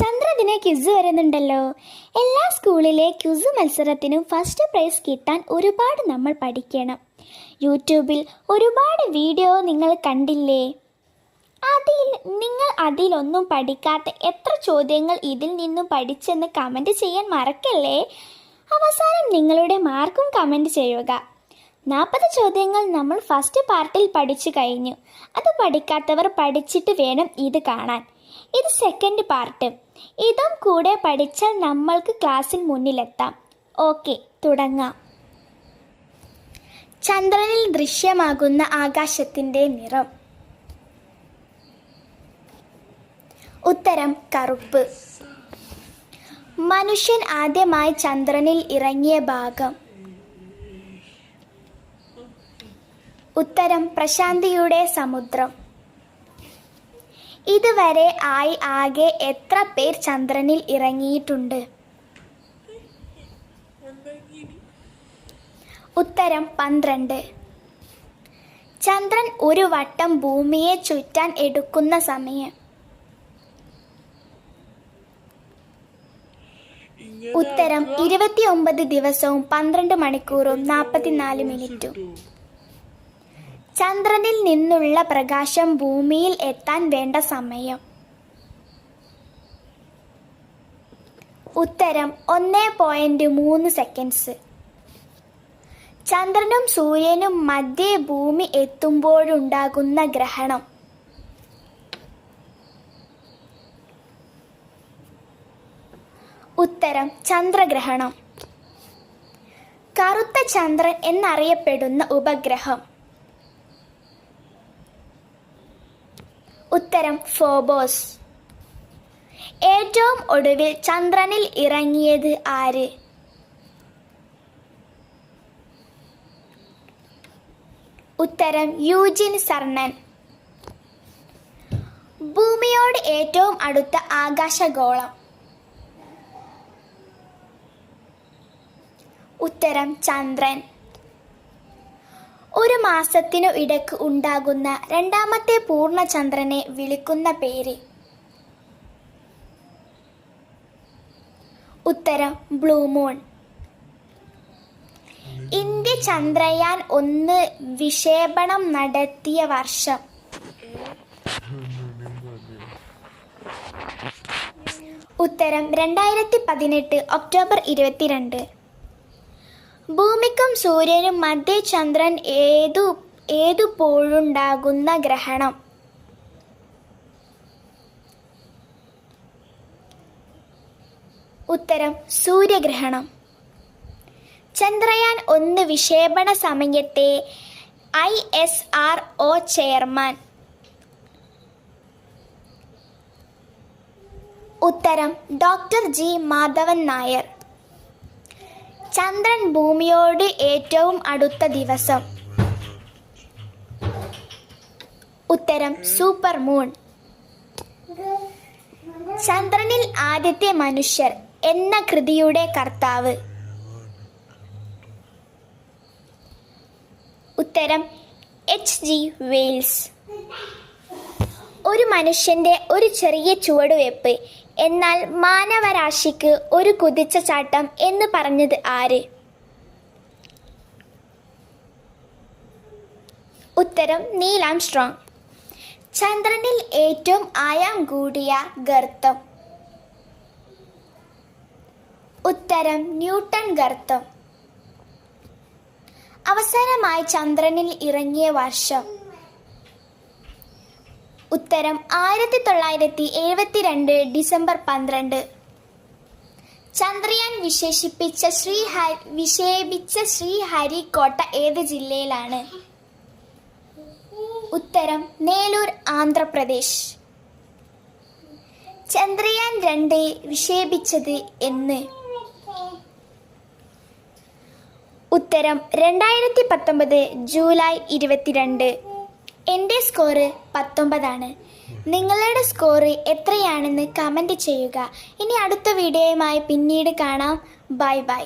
ചന്ദ്രദിന quiz വരുന്നുണ്ടല്ലോ. എല്ലാ സ്കൂളിലെ ക്യുസ് മത്സരത്തിനും ഫസ്റ്റ് പ്രൈസ് കിട്ടാൻ ഒരുപാട് നമ്മൾ പഠിക്കണം. യൂട്യൂബിൽ ഒരുപാട് വീഡിയോ നിങ്ങൾ കണ്ടില്ലേ? അതിൽ നിങ്ങൾ അതിലൊന്നും പഠിക്കാത്ത എത്ര ചോദ്യങ്ങൾ ഇതിൽ നിന്നും പഠിച്ചെന്ന് കമന്റ് ചെയ്യാൻ മറക്കല്ലേ? അവസാനം നിങ്ങളുടെ മാർക്കും കമന്റ് ചെയ്യുക. നാൽപ്പത് ചോദ്യങ്ങൾ നമ്മൾ ഫസ്റ്റ് പാർട്ടിൽ പഠിച്ചു കഴിഞ്ഞു. അത് പഠിക്കാത്തവർ പഠിച്ചിട്ട് വേണം ഇത് കാണാൻ. ഇത് സെക്കൻഡ് പാർട്ട് ഇതും കൂടെ പഠിച്ചാൽ നമ്മൾക്ക് ക്ലാസ്സിൽ മുന്നിലെത്താം. ഓക്കെ തുടങ്ങാം. ചന്ദ്രനിൽ ദൃശ്യമാകുന്ന ആകാശത്തിന്റെ നിറം. ഉത്തരം കറുപ്പ്. മനുഷ്യൻ ആദ്യമായി ചന്ദ്രനിൽ ഇറങ്ങിയ ഭാഗം. ഉത്തരം പ്രശാന്തിയുടെ സമുദ്രം. ഇതുവരെ ആയി ആകെ എത്ര പേർ ചന്ദ്രനിൽ ഇറങ്ങിയിട്ടുണ്ട്? ഉത്തരം പന്ത്രണ്ട്. ചന്ദ്രൻ ഒരു വട്ടം ഭൂമിയെ ചുറ്റാൻ എടുക്കുന്ന സമയം. ഉത്തരം ഇരുപത്തിയൊമ്പത് ദിവസവും പന്ത്രണ്ട് മണിക്കൂറും നാൽപ്പത്തിനാല് മിനിറ്റും. ചന്ദ്രനിൽ നിന്നുള്ള പ്രകാശം ഭൂമിയിൽ എത്താൻ വേണ്ട സമയം. ഉത്തരം ഒന്ന് പോയിന്റ് മൂന്ന് സെക്കൻഡ്സ്. ചന്ദ്രനും സൂര്യനും മധ്യേ ഭൂമി എത്തുമ്പോഴുണ്ടാകുന്ന ഗ്രഹണം. ഉത്തരം ചന്ദ്രഗ്രഹണം. കറുത്ത ചന്ദ്രൻ എന്നറിയപ്പെടുന്ന ഉപഗ്രഹം. ഉത്തരം ഫോബോസ്. ഏറ്റവും ഒടുവിൽ ചന്ദ്രനിൽ ഇറങ്ങിയത് ആര്? ഉത്തരം യൂജിൻ സർണൻ. ഭൂമിയോട് ഏറ്റവും അടുത്ത ആകാശഗോളം. ഉത്തരം ചന്ദ്രൻ. ഒരു മാസത്തിനു ഇടയ്ക്ക് ഉണ്ടാകുന്ന രണ്ടാമത്തെ പൂർണചന്ദ്രനെ വിളിക്കുന്ന പേര്. ഉത്തരം ബ്ലൂ മൂൺ. ഇന്ത്യ ചന്ദ്രയാൻ ഒന്ന് വിക്ഷേപണം നടത്തിയ വർഷം. ഉത്തരം രണ്ടായിരത്തി പതിനെട്ട് ഒക്ടോബർ ഇരുപത്തിരണ്ട്. ഭൂമിക്കും സൂര്യനും മധ്യ ചന്ദ്രൻ ഏതു ഏതു ഏതുപോഴുണ്ടാകുന്ന ഗ്രഹണം? ഉത്തരം സൂര്യഗ്രഹണം. ചന്ദ്രയാൻ ഒന്ന് വിക്ഷേപണ സമയത്തെ I S R O chairman. ഉത്തരം ഡോക്ടർ ജി. മാധവൻ നായർ. ചന്ദ്രൻ ഭൂമിയോട് ഏറ്റവും അടുത്ത ദിവസം. ഉത്തരം സൂപ്പർ മൂൺ. ചന്ദ്രനിൽ ആദ്യത്തെ മനുഷ്യർ എന്ന കൃതിയുടെ കർത്താവ്. ഉത്തരം എച്ച് ജി വെയിൽസ്. ഒരു മനുഷ്യന്റെ ഒരു ചെറിയ ചുവടുവെപ്പ് എന്നാൽ മാനവരാശിക്ക് ഒരു കുതിച്ച ചാട്ടം എന്ന് പറഞ്ഞത് ആര്? ഉത്തരം നീലാംസ്ട്രോങ് ചന്ദ്രനിൽ ഏറ്റവും ആയാം കൂടിയ ഗർത്തം. ഉത്തരം ന്യൂട്ടൺ ഗർത്തം. അവസാനമായി ചന്ദ്രനിൽ ഇറങ്ങിയ വർഷം. ഉത്തരം ആയിരത്തി തൊള്ളായിരത്തി എഴുപത്തിരണ്ട് ഡിസംബർ പന്ത്രണ്ട്. ചന്ദ്രയാൻ വിശേഷിപ്പിച്ച ശ്രീ വിക്ഷേപിച്ച ശ്രീഹരിക്കോട്ട ഏത് ജില്ലയിലാണ്? ഉത്തരം നേലൂർ ആന്ധ്രാപ്രദേശ്. ചന്ദ്രയാൻ രണ്ട് വിക്ഷേപിച്ചത് എന്ന്. ഉത്തരം രണ്ടായിരത്തി പത്തൊമ്പത് ജൂലൈ ഇരുപത്തിരണ്ട്. എന്റെ സ്കോറ് പത്തൊമ്പതാണ്. നിങ്ങളുടെ സ്കോറ് എത്രയാണെന്ന് കമന്റ് ചെയ്യുക. ഇനി അടുത്ത വീഡിയോയുമായി പിന്നീട് കാണാം. Bye bye.